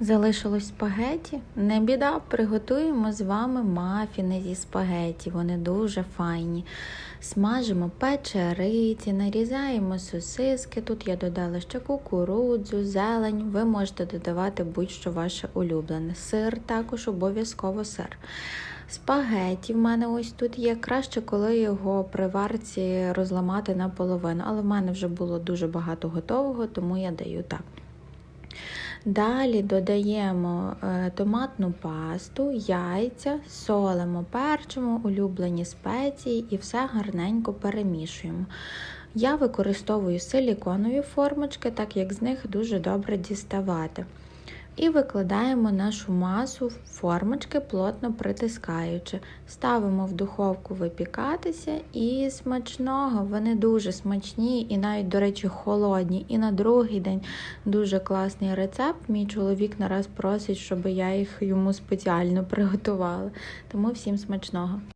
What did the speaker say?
Залишилось спагеті. Не біда, приготуємо з вами мафіни зі спагеті. Вони дуже файні. Смажимо печериці, нарізаємо сосиски. Тут я додала ще кукурудзу, зелень. Ви можете додавати будь-що ваше улюблене. Сир також обов'язково сир. Спагеті в мене ось тут є. Краще, коли його при варці розламати наполовину. Але в мене вже було дуже багато готового, тому я даю так. Далі додаємо е, томатну пасту, яйця, солимо, перчимо, улюблені спеції і все гарненько перемішуємо. Я використовую силіконові формочки, так як з них дуже добре діставати. І викладаємо нашу масу в формочки, плотно притискаючи. Ставимо в духовку випікатися і смачного. Вони дуже смачні і навіть, до речі, холодні. І на другий день дуже класний рецепт. Мій чоловік нараз просить, щоб я їх йому спеціально приготувала. Тому всім смачного.